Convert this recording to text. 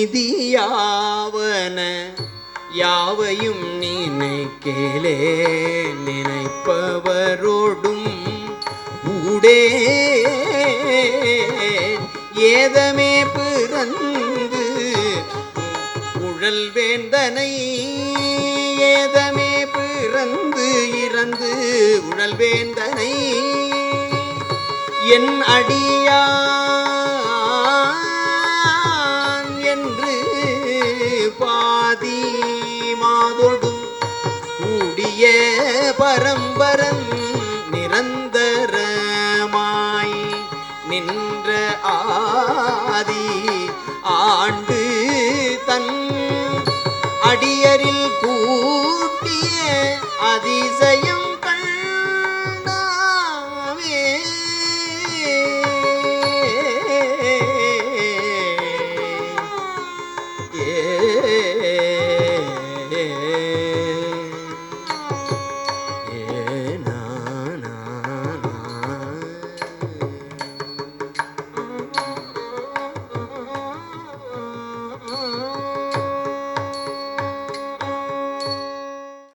நீதியாவன யாவையும் நினைக்கலே. நினைப்பவரோடும் ஊடே ஏதமே பிறந்து உழல் வேந்தனை ஏதமே பிறந்து இறந்து உழல் வேந்தனை என் அடியா மாதொடும் கூடிய பரம்பரன் நிரந்தரமாய் நின்ற ஆதி ஆண்டு தன் அடியரில் கூட்டிய அதிசய